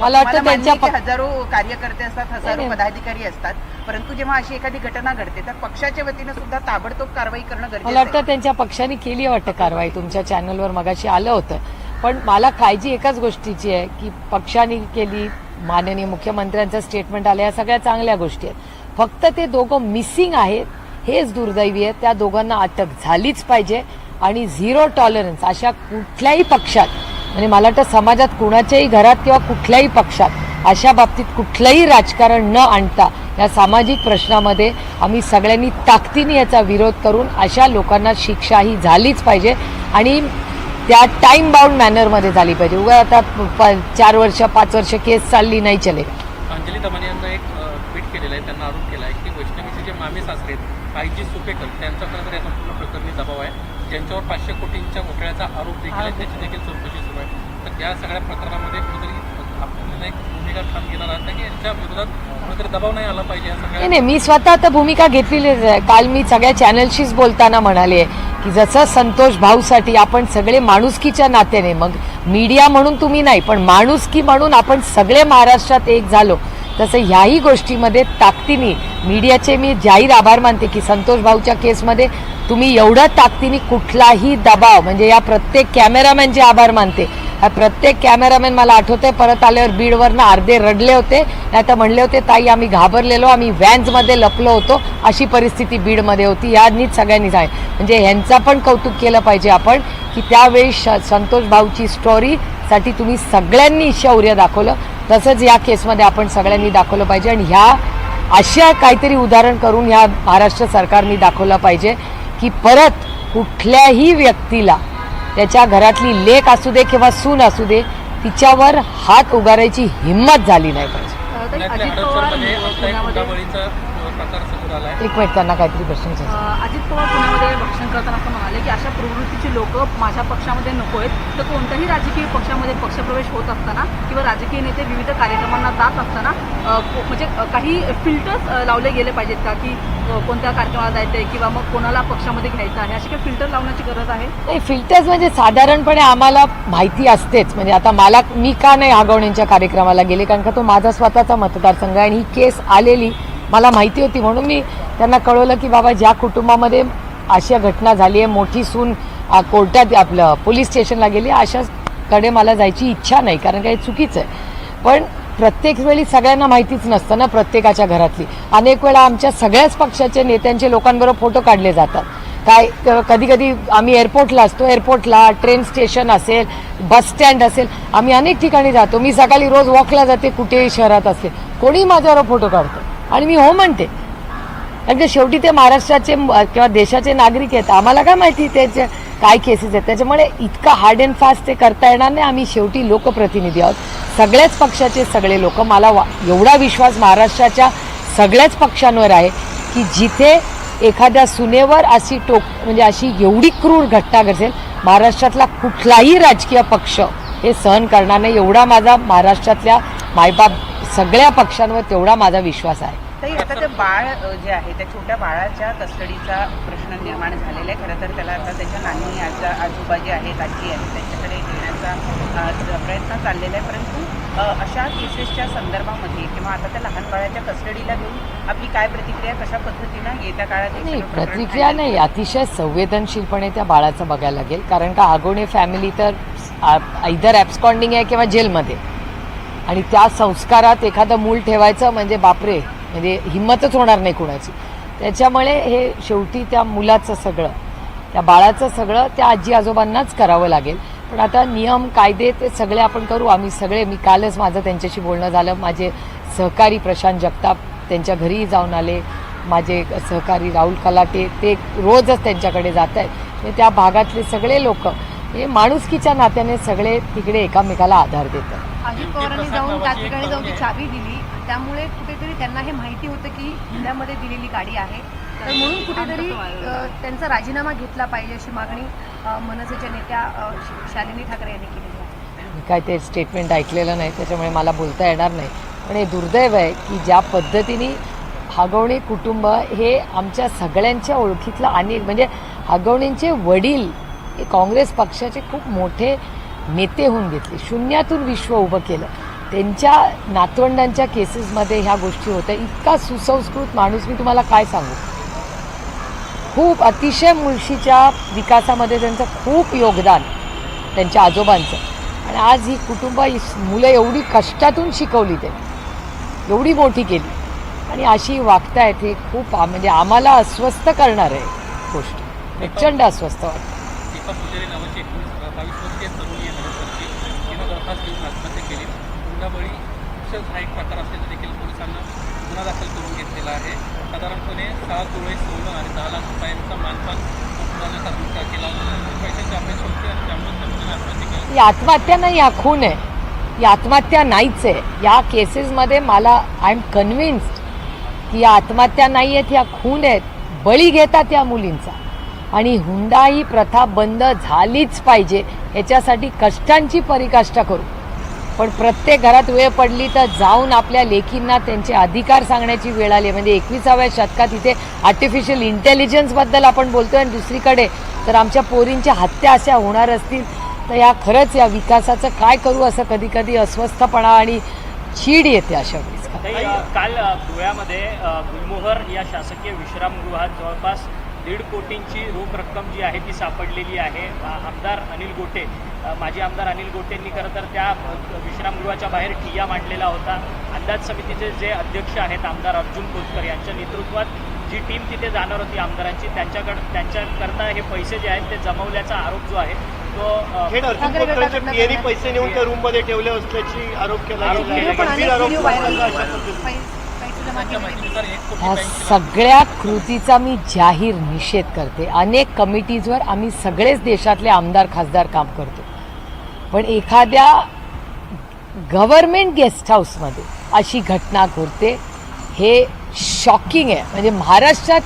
मला वाटतं त्यांच्या हजारो कार्यकर्ते असतात हजारो नाही. पदाधिकारी असतात परंतु जेव्हा अशी एखादी घटना घडते तर पक्षाच्या वतीनं सुद्धा ताबडतोब कारवाई करणं मला गरजेचं वाटतं आहे. त्यांच्या पक्षाने केली वाटतं कारवाई तुमच्या चॅनलवर मगाशी आलं होतं. पण मला काळजी एकाच गोष्टीची आहे की पक्षाने केली माननीय मुख्यमंत्र्यांचं स्टेटमेंट आलं या सगळ्या चांगल्या गोष्टी आहेत. फक्त ते दोघं मिसिंग आहेत हेच दुर्दैवी आहे. त्या दोघांना अटक झालीच पाहिजे. आणि झिरो टॉलरन्स अशा कुठल्याही पक्षात म्हणजे मला वाटतं समाजात कुणाच्याही घरात किंवा कुठल्याही पक्षात अशा बाबतीत कुठलंही राजकारण न आणता या सामाजिक प्रश्नामध्ये आम्ही सगळ्यांनी ताकदीने याचा विरोध करून अशा लोकांना शिक्षा ही झालीच पाहिजे आणि त्या टाईम बाउंड मॅनरमध्ये झाली पाहिजे. उगा आता चार वर्ष पाच वर्ष केस चालली नाही चले. अंजली दमाने यांना एक ट्विट केलेलं आहे त्यांना आरोप केला आहे की वैष्णवीचे जे मामे सासरे आहेत आईजी सुपेकर त्यांच्याकडे या संपूर्ण प्रकरणी दबाव आहे. ज्यांच्यावर पाचशे कोटींच्या घोटाळ्याचा आरोप देखील आहे त्याची देखील चौकशी सुरू आहे. तर या सगळ्या प्रकरणामध्ये कुठेतरी आपल्याला एक भूमिका ठाम घेणार आहात का? यांच्या विरोधात कुठेतरी दबाव नाही आला पाहिजे या नाही सगळ्या नाही मी स्वतः आता भूमिका घेतलेलीच आहे. काल मी सगळ्या चॅनलशीच बोलताना म्हणाले की जसं संतोष भाऊसाठी आपण सगळे माणुसकीच्या नात्याने मग मीडिया म्हणून तुम्ही नाही पण माणुसकी म्हणून आपण सगळे महाराष्ट्रात एक झालो. तसं ह्याही गोष्टीमध्ये ताकदीने मीडियाचे मी जाहीर आभार मानते की संतोष भाऊच्या केसमध्ये तुम्ही एवढ्या ताकदीने कुठलाही दबाव म्हणजे या प्रत्येक कॅमेरामॅनचे आभार मानते. प्रत्येक कॅमेरामॅन मला आठवते परत आल्यावर बीडवरनं अर्धे रडले होते. नाही तर म्हणले होते ताई आम्ही घाबरलेलो आम्ही व्हॅन्समध्ये लपलो होतो. अशी परिस्थिती बीडमध्ये होती. यानीच सगळ्यांनीच आहे म्हणजे ह्यांचा पण कौतुक केलं पाहिजे आपण की त्यावेळी श संतोष भाऊची स्टोरीसाठी तुम्ही सगळ्यांनी शौर्य दाखवलं. तसंच या केसमध्ये आपण सगळ्यांनी दाखवलं पाहिजे. आणि ह्या अशा काहीतरी उदाहरण करून ह्या महाराष्ट्र सरकारने दाखवलं पाहिजे. की परत कुठल्याही व्यक्तीला त्याच्या घरातली लेक असू दे किंवा सून असू दे तिच्यावर हात उगारायची हिंमत झाली नाही पाहिजे. आला आहे त्यांना काहीतरी प्रश्न अजित पवार पुण्यामध्ये भक्षण करताना असं म्हणाले की अशा प्रवृत्तीची लोक माझ्या पक्षामध्ये नको आहेत. तर कोणत्याही राजकीय पक्षामध्ये पक्षप्रवेश होत असताना किंवा राजकीय नेते विविध कार्यक्रमांना जात असताना म्हणजे काही फिल्टर्स लावले गेले पाहिजेत का? की कोणत्या कार्यक्रमाला जायचं आहे किंवा मग कोणाला पक्षामध्ये घ्यायचं आहे? अशी काही फिल्टर लावण्याची गरज आहे? नाही फिल्टर्स म्हणजे साधारणपणे आम्हाला माहिती असतेच. म्हणजे आता मला मी का नाही आगवणींच्या कार्यक्रमाला गेले? कारण का तो माझा स्वतःचा मतदारसंघ आहे आणि ही केस आलेली मला माहिती होती म्हणून मी त्यांना कळवलं की बाबा ज्या कुटुंबामध्ये अशा घटना झाली आहे मोठी सून कोर्टात आपलं पोलीस स्टेशनला गेली अशाकडे मला जायची इच्छा नाही कारण काही चुकीचं आहे. पण प्रत्येक वेळी सगळ्यांना माहितीच नसतं ना प्रत्येकाच्या घरातली. अनेक वेळा आमच्या सगळ्याच पक्षाचे नेत्यांचे लोकांबरोबर फोटो काढले जातात. काय कधी कधी आम्ही एअरपोर्टला असतो एअरपोर्टला ट्रेन स्टेशन असेल बस स्टँड असेल आम्ही अनेक ठिकाणी जातो. मी सकाळी रोज वॉकला जाते कुठेही शहरात असेल कोणीही माझ्यावर फोटो काढतो. आणि मी हो म्हणते. कारण की शेवटी ते महाराष्ट्राचे किंवा देशाचे नागरिक आहेत. आम्हाला काय माहिती त्याचे काय केसेस आहेत? त्याच्यामुळे इतका हार्ड अँड फास्ट ते करता येणार नाही. आम्ही शेवटी लोकप्रतिनिधी आहोत. सगळ्याच पक्षाचे सगळे लोक. मला वा एवढा विश्वास महाराष्ट्राच्या सगळ्याच पक्षांवर आहे की जिथे एखाद्या सुनेवर अशी टोक म्हणजे अशी एवढी क्रूर घटना घडेल महाराष्ट्रातला कुठलाही राजकीय पक्ष हे सहन करणार नाही. एवढा माझा महाराष्ट्रातल्या मायबाप सगळ्या पक्षांवर तेवढा माझा विश्वास आहे. आता ते बाळ जे आहे त्या छोट्या बाळाच्या कस्टडीचा प्रश्न निर्माण झालेला आहे. खरं तर त्याला आता त्याच्या नानी आजा आजोबा जे आहेत आजी आहेत त्यांच्याकडे ज- प्रयत्न चाललेला आहे. परंतु अशा केसेसच्या संदर्भामध्ये किंवा आता त्या लहान बाळाच्या कस्टडीला घेऊन आपली काय प्रतिक्रिया कशा पद्धतीनं येत्या काळात प्रतिक्रिया नाही. अतिशय संवेदनशीलपणे त्या बाळाचं बघायला लागेल. कारण का आगोणे फॅमिली तर इधर ॲब्स्कॉन्डिंग आहे किंवा जेलमध्ये आणि त्या संस्कारात एखादं मूल ठेवायचं म्हणजे बापरे म्हणजे हिंमतच होणार नाही कुणाची. त्याच्यामुळे हे शेवटी त्या मुलाचं सगळं त्या बाळाचं सगळं त्या आजी आजोबांनाच करावं लागेल. पण आता नियम कायदे ते सगळे आपण करू. आम्ही सगळे मी कालच माझं त्यांच्याशी बोलणं झालं. माझे सहकारी प्रशांत जगताप त्यांच्या घरीही जाऊन आले. माझे सहकारी राहुल कलाटे ते रोजच त्यांच्याकडे जात आहेत. त्या भागातले सगळे लोक हे माणुसकीच्या नात्याने सगळे तिकडे एकामेकाला आधार देतात. त्यामुळे कुठेतरी त्यांना हे माहिती होतं की जिल्ह्यामध्ये दिलेली गाडी आहे. तर म्हणून कुठेतरी त्यांचा राजीनामा घेतला पाहिजे अशी मागणी मनसेच्या नेत्या शालिनी ठाकरे यांनी केलेली आहे. मी काय ते स्टेटमेंट ऐकलेलं नाही त्याच्यामुळे मला बोलता येणार नाही. पण हे दुर्दैव आहे की ज्या पद्धतीने हगवणी कुटुंब हे आमच्या सगळ्यांच्या ओळखीतलं आणि म्हणजे हगवणींचे वडील हे काँग्रेस पक्षाचे खूप मोठे नेते होऊन घेतले. शून्यातून विश्व उभं केलं. त्यांच्या नातवंडांच्या केसेसमध्ये ह्या गोष्टी होत्या. इतका सुसंस्कृत माणूस मी तुम्हाला काय सांगू? खूप अतिशय मुळशीच्या विकासामध्ये त्यांचं खूप योगदान त्यांच्या आजोबांचं. आणि आज ही कुटुंब ही मुलं एवढी कष्टातून शिकवली ते एवढी मोठी केली. आणि अशी वागतायत हे खूप म्हणजे आम्हाला अस्वस्थ करणार आहे गोष्ट. प्रचंड अस्वस्थ वाटतं. दीपा पुजारी तसंच हा एक प्रकार असल्याचं देखील पोलिसांना गुन्हा दाखल करून घेतलेला आहे. साधारणपणे सहा तुळे सोनं आणि दहा लाख रुपयांचा मानपान कुटुंबाला दुष्काळ केला पैशाची अपेक्षा होती आणि त्यामुळे त्यांनी आत्महत्या केली. आत्महत्या नाही हा खून आहे. ही आत्महत्या नाहीच आहे. या केसेसमध्ये मला आय एम कन्व्हिन्स्ड की या आत्महत्या नाही आहेत या खून आहेत. बळी घेतात या मुलींचा. आणि हुंडा ही प्रथा बंद झालीच पाहिजे. याच्यासाठी कष्टांची परिकाष्ठा करू. पण प्रत्येक घरात वेळ पडली तर जाऊन आपल्या लेखींना त्यांचे अधिकार सांगण्याची वेळ आली. म्हणजे एकविसाव्या शतकात इथे आर्टिफिशियल इंटेलिजन्सबद्दल आपण बोलतोय आणि दुसरीकडे तर आमच्या पोरींच्या हत्या अशा होणार असतील तर या खरंच या विकासाचं काय करू असं कधी कधी अस्वस्थपणा आणि चीड येते अशा वेळेस. काल धुळ्यामध्ये गुलमोहर या शासकीय विश्रामगृहात जवळपास दीड कोटींची रोख रक्कम जी आहे ती सापडलेली आहे. आमदार अनिल गोटे माजी आमदार अनिल गोटेंनी खरं तर त्या विश्रामगृहाच्या बाहेर ठिय्या मांडलेला होता. अंदाज समितीचे जे अध्यक्ष आहेत आमदार अर्जुन खोतकर यांच्या नेतृत्वात जी टीम तिथे जाणार होती आमदारांची त्यांच्याकडे त्यांच्याकरता हे पैसे जे आहेत ते जमवल्याचा आरोप जो आहे तो अर्जुन पैसे नेऊन त्या रूममध्ये ठेवले असल्याची आरोप केला ह्या सगळ्या कृतीचा मी जाहीर निषेध करते. अनेक कमिटीजवर आम्ही सगळेच देशातले आमदार खासदार काम करतो. पण एखाद्या गव्हर्मेंट गेस्ट हाऊसमध्ये अशी घटना घडते हे शॉकिंग आहे. म्हणजे महाराष्ट्रात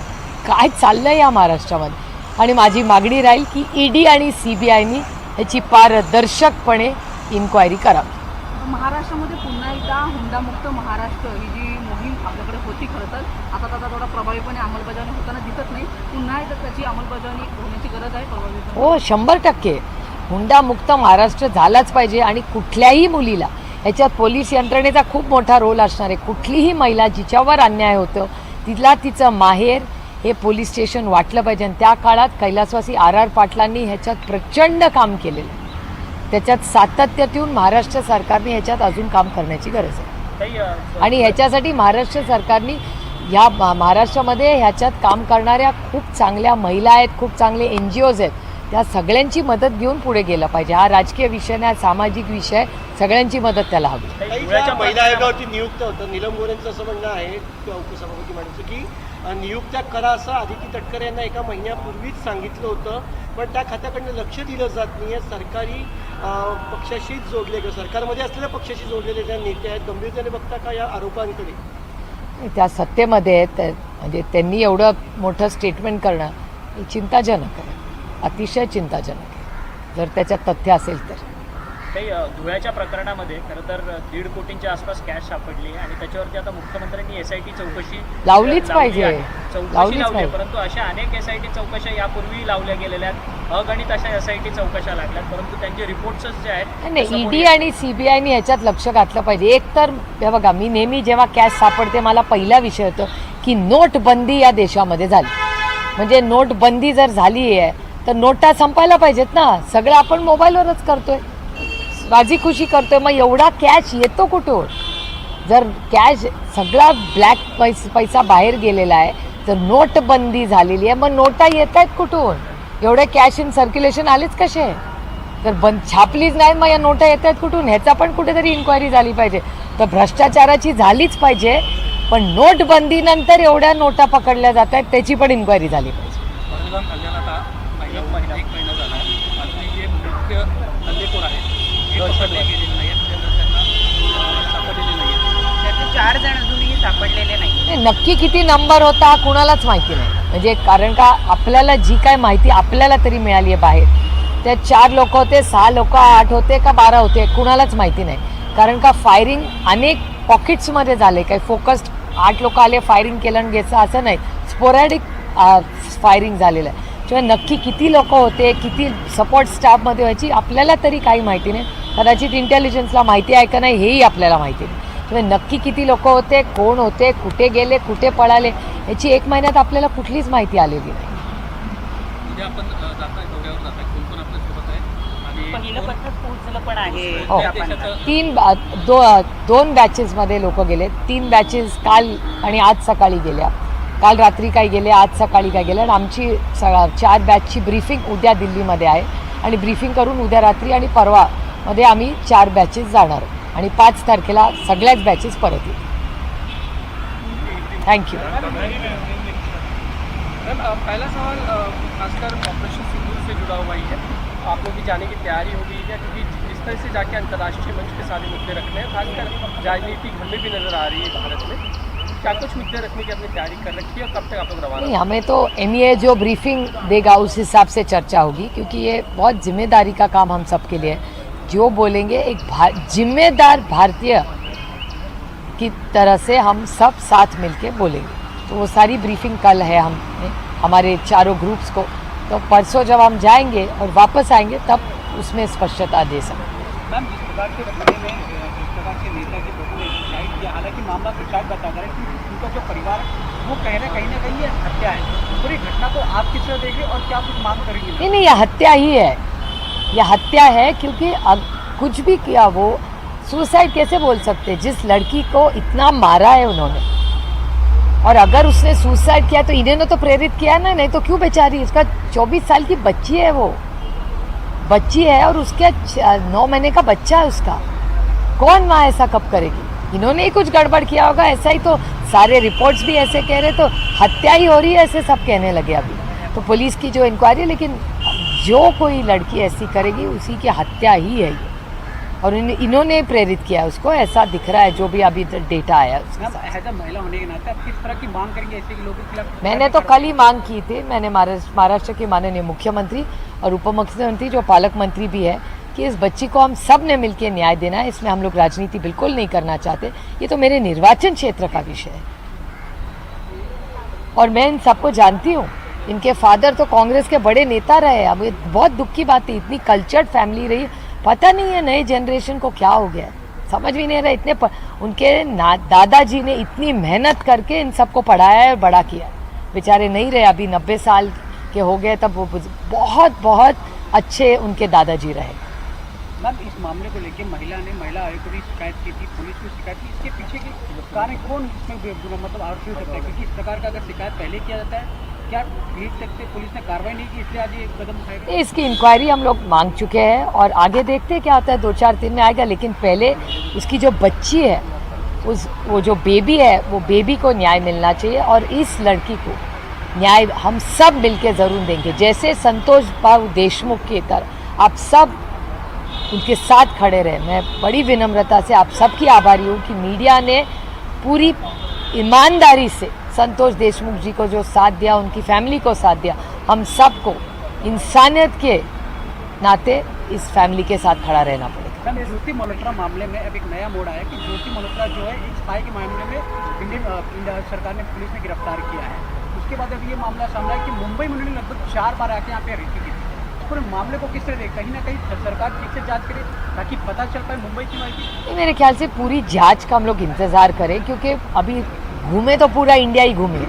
काय चाललं या महाराष्ट्रामध्ये? आणि माझी मागणी राहील की ईडी आणि सी बी आयनी ह्याची पारदर्शकपणे इन्क्वायरी करावी. महाराष्ट्रामध्ये पुन्हा एकदा हुंडामुक्त महाराष्ट्र ही जी होती खरं तर आता त्याचा थोडा प्रभावीपणे अंमलबजावणी होताना दिसत नाही. पुन्हा एकदा त्याची अंमलबजावणी होण्याची गरज आहे प्रभावीपणे. हो शंभर टक्के. हुंडामुक्त महाराष्ट्र झालाच पाहिजे आणि कुठल्याही मुलीला. ह्याच्यात पोलीस यंत्रणेचा खूप मोठा रोल असणार आहे. कुठलीही महिला जिच्यावर अन्याय होतं तिला तिचं माहेर हे पोलीस स्टेशन वाटलं पाहिजे. आणि त्या काळात कैलासवासी आर आर पाटलांनी ह्याच्यात प्रचंड काम केलेलं आहे. त्याच्यात सातत्य ठेवून महाराष्ट्र सरकारने ह्याच्यात अजून काम करण्याची गरज आहे. आणि ह्याच्यासाठी महाराष्ट्र सरकारने ह्या मा- महाराष्ट्रामध्ये ह्याच्यात काम करणाऱ्या खूप चांगल्या महिला आहेत खूप चांगले एन जी ओज आहेत त्या सगळ्यांची मदत घेऊन पुढे गेलं पाहिजे. हा राजकीय विषय नाही हा सामाजिक विषय. सगळ्यांची मदत त्याला हवी. महिला आयोगावरती नियुक्त होतं. नीलम गोरेंचं असं म्हणणं आहे उपसभापती की नियुक्त्या करा असं आदिती तटकरे यांना एका महिन्यापूर्वीच सांगितलं होतं. पण त्या खात्याकडनं लक्ष दिलं जात नाही आहे. सरकारी पक्षाशीच जोडले किंवा सरकारमध्ये असलेल्या पक्षाशी जोडलेले त्या नेते आहेत गंभीरतेने बघता का या आरोपांकडे? त्या सत्तेमध्ये आहेत त्या- म्हणजे त्यांनी एवढं मोठं स्टेटमेंट करणं हे चिंताजनक आहे. अतिशय चिंताजनक आहे. जर त्याच्यात तथ्य असेल तर. अ, धुळ्याच्या प्रकरणामध्ये खरं तर दीड कोटींच्या आसपास कॅश सापडली आणि त्याच्यावरती आता मुख्यमंत्र्यांनी एस आय टी चौकशी लावलीच लावली पाहिजे. चौकशी लावली. परंतु अशा अनेक एस आय टी चौकशा यापूर्वी लावल्या गेलेल्या आहेत. अगणित अशा एस आय टी चौकशा लागल्यात परंतु त्यांचे रिपोर्ट्सच जे आहेत ईडी कोणी- आणि सीबीआयनी ह्याच्यात लक्ष घातलं पाहिजे. एक तर हे बघा मी नेहमी जेव्हा कॅश सापडते मला पहिला विषय होतो की नोटबंदी या देशामध्ये झाली. म्हणजे नोटबंदी जर झाली आहे तर नोटा संपायला पाहिजेत ना. सगळं आपण मोबाईलवरच करतोय. माझी खुशी करतोय मग एवढा कॅश येतो कुठून? जर कॅश सगळा ब्लॅक पैस पैसा बाहेर गेलेला आहे तर नोटबंदी झालेली आहे मग नोटा येत आहेत कुठून? एवढे कॅश इन सर्क्युलेशन आलेच कसे? तर बंद छापलीच नाही मग या नोटा येत आहेत कुठून? ह्याचा पण कुठेतरी इन्क्वायरी झाली पाहिजे. तर भ्रष्टाचाराची झालीच पाहिजे पण नोटबंदीनंतर एवढ्या नोटा पकडल्या जात आहेत त्याची पण इन्क्वायरी झाली पाहिजे. संविधान कल्याणात हा महिना महिना एक महिना झाला. आहे अजूनही जे मुख्य हल्लेखोर आहेत पकडले गेलेले नाही आहेत त्यांना त्यांना अं, सापडलेले नाही आहेत त्यातले चार जण अजूनही सापडलेले नाही नाही, नक्की किती नंबर होता हा कुणालाच माहिती नाही. म्हणजे कारण का आपल्याला जी काय माहिती आपल्याला तरी मिळाली आहे बाहेर. त्या चार लोक होते सहा लोक आठ होते का बारा होते कुणालाच माहिती नाही. कारण का फायरिंग अनेक पॉकेट्समध्ये झाले. काही फोकस्ड आठ लोक आले फायरिंग केलं आणि घ्यायचं असं नाही. स्पोरॅडिक फायरिंग झालेलं आहे. किंवा नक्की किती लोक होते किती सपोर्ट स्टाफमध्ये व्हायची आपल्याला तरी काही माहिती नाही. कदाचित इंटेलिजन्सला माहिती आहे का नाही हेही आपल्याला माहिती नाही. किंवा नक्की किती लोक होते कोण होते कुठे गेले कुठे पळाले याची एक महिन्यात आपल्याला कुठलीच माहिती आलेली नाही. हो. देशाचं तीन दो दोन बॅचेसमध्ये लोक गेले. तीन बॅचेस काल आणि आज सकाळी गेल्या. काल रात्री काय गेले आज सकाळी काय गेले आणि आमची स- चार बॅचची ब्रीफिंग उद्या दिल्लीमध्ये आहे. आणि ब्रीफिंग करून उद्या रात्री आणि परवामध्ये आम्ही चार बॅचेस जाणार. आणि पाच तारखेला सगळ्याच बॅचेस परत येतील. थँक्यू मैम पहला सवाल खासकर ऑपरेशन सिंदूर से जुड़ा हुआ ही. है आप लोग की जाने की तैयारी हो गई है क्योंकि जिस तरह से जाके अंतर्राष्ट्रीय मंच पे सारे मुद्दे रखने हैं खासकर राजनीति घर में भी नज़र आ रही है भारत में। क्या कुछ मुद्दे रखने की अपनी तैयारी कर रखी है और कब तक आप लोग रवाना नहीं हमें तो एम जो ब्रीफिंग देगा उस हिसाब से चर्चा होगी क्योंकि ये बहुत ज़िम्मेदारी का काम हम सबके लिए है। जो बोलेंगे एक भा, जिम्मेदार भारतीय की तरह से हम सब साथ मिलके बोलेंगे। तो वो सारी ब्रीफिंग कल है हम हमारे चारों ग्रुप्स को। तो परसों जब हम जाएँगे और वापस आएँगे तब उसमें स्पष्टता दे सकते मैम जिस प्रकार के में जिस प्रकार के नेता के किया। हालाँकि मामला सुसाइड बता रहे कि उनका जो परिवार वो कह रहे कहीं ना कहीं ये हत्या है। पूरी घटना को आप किस तरह देखें और क्या कुछ मांग करेंगे? नहीं नहीं, ये हत्या ही है। ये हत्या है क्योंकि अब कुछ भी किया वो सुसाइड कैसे बोल सकते जिस लड़की को इतना मारा है उन्होंने। और अगर उसने सुसाइड किया तो इन्होंने तो प्रेरित किया ना, नहीं तो क्यों बेचारी? उसका 24 साल की बच्ची है वो। बच्ची है और उसके छ- नौ महीने का बच्चा है उसका। कौन माँ ऐसा कब करेगी? इन्होंने ही कुछ गड़बड़ किया होगा ऐसा ही तो सारे रिपोर्ट्स भी ऐसे कह रहे तो हत्या ही हो रही है ऐसे सब कहने लगे अभी। तो पुलिस की जो इंक्वायरी लेकिन जो कोई लड़की ऐसी करेगी उसी की हत्या ही है ये। और इन, इन्होंने प्रेरित किया है उसको ऐसा दिख रहा है जो भी अभी डेटा आया है उसके साथ। महिला होने के नाते आप किस तरह की मांग करेंगे ऐसे लोगों के खिलाफ मैंने तो कल ही मांग की थी मैंने महाराष्ट्र के माननीय मुख्यमंत्री और उप मुख्यमंत्री जो पालक मंत्री भी है कि इस बच्ची को हम सबने मिलकर न्याय देना है, इसमें हम लोग राजनीति बिल्कुल नहीं करना चाहते। ये तो मेरे निर्वाचन क्षेत्र का विषय है। और मैं इन सबको जानती हूँ। इनके फादर तो कांग्रेस के बड़े नेता रहे अब ये बहुत दुख की बात है इतनी कल्चर्ड फैमिली रही। पता नहीं है नए जनरेशन को क्या हो गया। समझ भी नहीं रहा, इतने प... उनके दादाजी ने इतनी मेहनत करके इन सबको पढ़ाया है और बड़ा किया। बेचारे नहीं रहे, अभी नब्बे साल के हो गए, तब वो बहुत बहुत अच्छे उनके दादाजी रहे। मैम इस मामले को लेकर महिला ने, महिला आयोग को भी शिकायत की थी, पुलिस को शिकायत की। इसके पीछे की कारण कौन इसमें मतलब आरोपी हो सकता है? क्योंकि इस प्रकार का अगर शिकायत पहले किया जाता है, क्या पुलिस ने कार्रवाई नहीं की, इसलिए आज ये कदम उठाया इसकी इंक्वायरी हम लोग मांग चुके हैं और आगे देखते हैं क्या होता है। दो चार दिन में आएगा, लेकिन पहले उसकी जो बच्ची है, उस, वो जो बेबी है, वो बेबी को न्याय मिलना चाहिए और इस लड़की को न्याय हम सब मिलके ज़रूर देंगे। जैसे संतोष बाबू देशमुख की तरह, आप सब उनके साथ खड़े रहे। मैं बड़ी विनम्रता से आप सबकी आभारी हूँ कि मीडिया ने पूरी ईमानदारी से संतोष देशमुख जी को जो साथ दिया, उनकी फैमिली को साथ दिया, हम सबको इंसानियत के नाते इस फैमिली के साथ खड़ा रहना पड़ेगा। ज्योति मल्होत्रा मामले में अब एक नया मोड़ आया कि ज्योति मल्होत्रा जो है एक स्पाई के मामले में इंडियन इंडिया सरकार ने पुलिस ने गिरफ़्तार किया है। उसके बाद अब ये मामला सामने आया कि मुंबई में उन्होंने लगभग चार बार आके यहाँ पे पूरे मामले को किस तरह देख? कहीं ना कहीं सरकार ठीक से जाँच करे ताकि पता चल पाए मुंबई की ये मेरे ख्याल से पूरी जाँच का हम लोग इंतज़ार करें क्योंकि अभी घूमे तो पूरा इंडिया ही घूमे।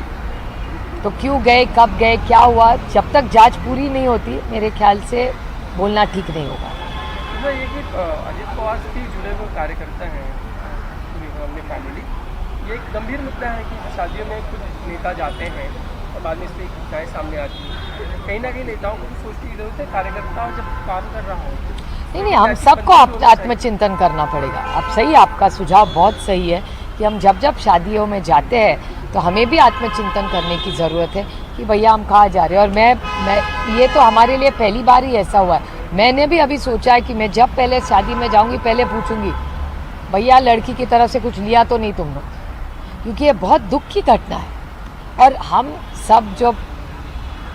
तो क्यों गए कब गए क्या हुआ जब तक जाँच पूरी नहीं होती मेरे ख्याल से बोलना ठीक नहीं होगा। दूसरा ये कि अजित पवार से जुड़े हुए कार्यकर्ता हैं फैमिली ये एक गंभीर मुद्दा है कि शादियों में कुछ नेता जाते हैं और बाद में इससे घटनाएँ सामने आती हैं कहीं ना कहीं नेताओं को भी सोचने की ज़रूरत है कार्यकर्ता जब काम कर रहा हो नहीं नहीं हम सबको आप- आत्मचिंतन करना पड़ेगा। अब सही आपका सुझाव बहुत सही है कि हम जब जब शादियों में जाते हैं तो हमें भी आत्मचिंतन करने की ज़रूरत है कि भैया हम कहाँ जा रहे हैं। और मैं मैं ये तो हमारे लिए पहली बार ही ऐसा हुआ है। मैंने भी अभी सोचा है कि मैं जब पहले शादी में जाऊँगी पहले पूछूँगी भैया लड़की की तरफ़ से कुछ लिया तो नहीं तुमने? क्योंकि ये बहुत दुख की घटना है। और हम सब जो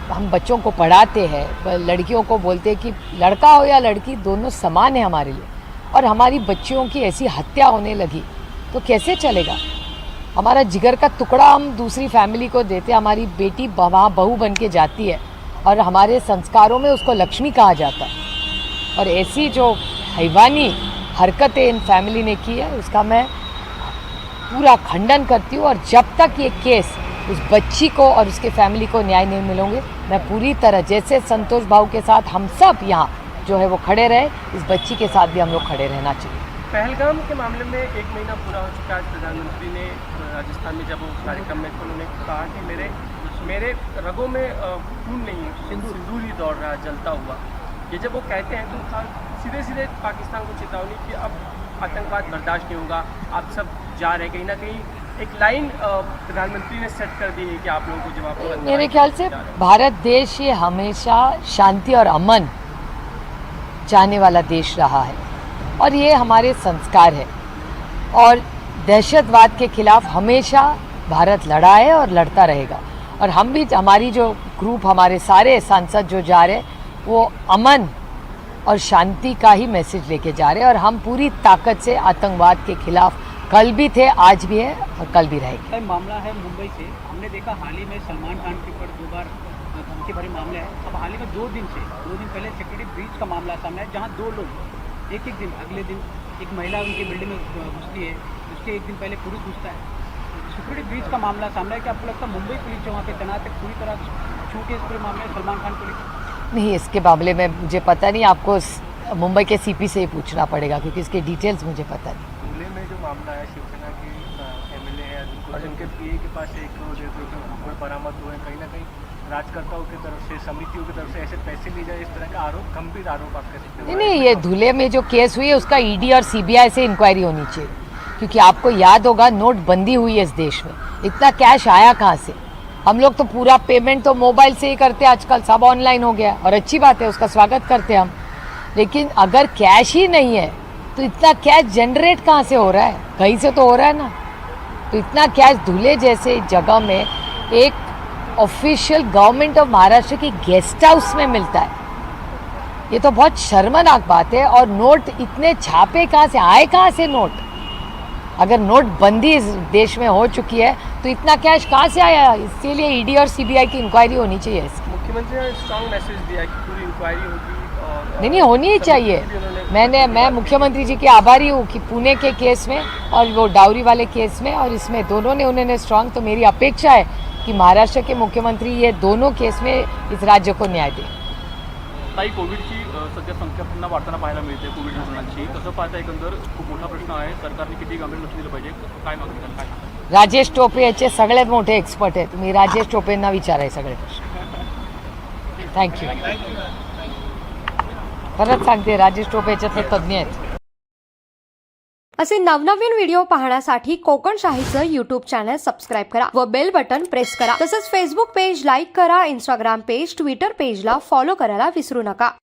हम बच्चों को पढ़ाते हैं लड़कियों को बोलते हैं कि लड़का हो या लड़की, दोनों समान है हमारे लिए। और हमारी बच्चियों की ऐसी हत्या होने लगी तो कैसे चलेगा? हमारा जिगर का टुकड़ा हम दूसरी फैमिली को देते हमारी बेटी वहाँ बहू बन के जाती है, और हमारे संस्कारों में उसको लक्ष्मी कहा जाता है। और ऐसी जो हैवानी हरकतें इन फैमिली ने की है, उसका मैं पूरा खंडन करती हूँ, और जब तक ये केस उस बच्ची को और उसके फैमिली को न्याय नहीं मिलोगे। मैं पूरी तरह जैसे संतोष भाव के साथ हम सब यहाँ जो है वो खड़े रहे, इस बच्ची के साथ भी हम लोग खड़े रहना चाहिए। पहलगाम के मामले में एक महीना पूरा हो चुका है प्रधानमंत्री ने राजस्थान में जब वो कार्यक्रम में उन्होंने कहा कि मेरे मेरे रगों में खून नहीं है, सिंदूर ही दौड़ रहा है, जलता हुआ। ये जब वो कहते हैं तो सीधे सीधे पाकिस्तान को चेतावनी कि अब आतंकवाद बर्दाश्त नहीं होगा, आप सब जा रहे कहीं ना कहीं एक लाइन प्रधानमंत्री ने सेट कर दी है कि आप लोगों को जब आप मेरे ख्याल से भारत देश ये हमेशा शांति और अमन चाहने वाला देश रहा है और ये हमारे संस्कार है। और दहशतवाद के खिलाफ हमेशा भारत लड़ा है और लड़ता रहेगा। और हम भी हमारी जो ग्रुप हमारे सारे सांसद जो जा रहे हैं वो अमन और शांति का ही मैसेज लेके जा रहे हैं। और हम पूरी ताकत से आतंकवाद के खिलाफ कल भी थे आज भी है और कल भी रहेंगे। मामला है मुंबई से। हमने देखा हाल ही में सलमान खान के ऊपर दो बार धमकी भरे मामले हैं। अब हाल ही में दो दिन से दो दिन पहले सिक्योरिटी ब्रीच का मामला सामने आया जहाँ दो लोग एक एक दिन अगले दिन एक महिला उनकी बिल्डिंग में घुसती है उसके एक दिन पहले पुलिस घुसता है। सिक्योरिटी ब्रीच का मामला सामने है कि आपको लगता है मुंबई पुलिस जो वहाँ पे तैनात है पूरी तरह छूट है इस पूरे मामले सलमान खान को नहीं इसके मामले में मुझे पता नहीं आपको मुंबई के सीपी से ही पूछना पड़ेगा क्योंकि इसके डिटेल्स मुझे पता नहीं। मामला है शिवसेना के एम एल ए है और उनके पीए के पास एक करोड़ डेढ़ करोड़ के ऊपर बरामद हुए हैं। कहीं ना कहीं राजकर्ताओं की तरफ़ से समितियों की तरफ़ से ऐसे पैसे लिए जाए इस तरह का आरोप गंभीर आरोप आप कह सकते हो? नहीं नहीं ये धुले में जो केस हुई है उसका ईडी और सीबीआई से इंक्वायरी होनी चाहिए। क्योंकि आपको याद होगा नोटबंदी हुई है इस देश में। इतना कैश आया कहाँ से? हम लोग तो पूरा पेमेंट तो मोबाइल से ही करते हैं आजकल सब ऑनलाइन हो गया। और अच्छी बात है उसका स्वागत करते हैं हम। लेकिन अगर कैश ही नहीं है तो इतना कैश जनरेट कहाँ से हो रहा है? कहीं से तो हो रहा है ना। तो इतना कैश धुले जैसे जगह में एक ऑफिशियल गवर्नमेंट ऑफ़ महाराष्ट्र की गेस्ट हाउस में मिलता है। ये तो बहुत शर्मनाक बात है और नोट इतने छापे कहाँ से, आए कहाँ से नोट अगर नोटबंदी इस देश में हो चुकी है तो इतना कैश कहाँ से आया? इसीलिए ईडी और सीबीआई की इंक्वायरी होनी चाहिए इसकी। मुख्यमंत्री ने स्ट्रॉन्ग मैसेज दिया कि पूरी इंक्वायरी होगी। नहीं नहीं होनी ही चाहिए। मैंने मैं मुख्यमंत्री जी की आभारी हूँ कि पुणे के केस में और वो डाउरी वाले केस में और इसमें दोनों ने उन्होंने स्ट्रांग तो मेरी अपेक्षा है कि महाराष्ट्र के मुख्यमंत्री ये दोनों केस में इस राज्य को न्याय दें। ताई कोविडची सध्या संख्या पुन्हा वाढताना पाहायला मिळते कोविड रुग्णांची. कसं पाहता एकंदर खूप मोठा प्रश्न आहे सरकारने किती गंभीर लक्ष दिलं पाहिजे? काय मागणी? काय? राजेश टोपे याचे सगळ्यात मोठे एक्सपर्ट आहेत. तुम्ही राजेश टोपेंना विचाराय सगळे प्रश्न. थँक्यू परत सांगते राजेश टोपे याच्यातले तज्ज्ञ आहेत. असे नवनवीन व्हिडिओ पाहण्यासाठी कोकण शाहीचं युट्यूब चॅनल सबस्क्राईब करा व बेल बटन प्रेस करा. तसंच फेसबुक पेज लाईक करा इंस्टाग्राम पेज ट्विटर पेजला फॉलो करायला विसरू नका.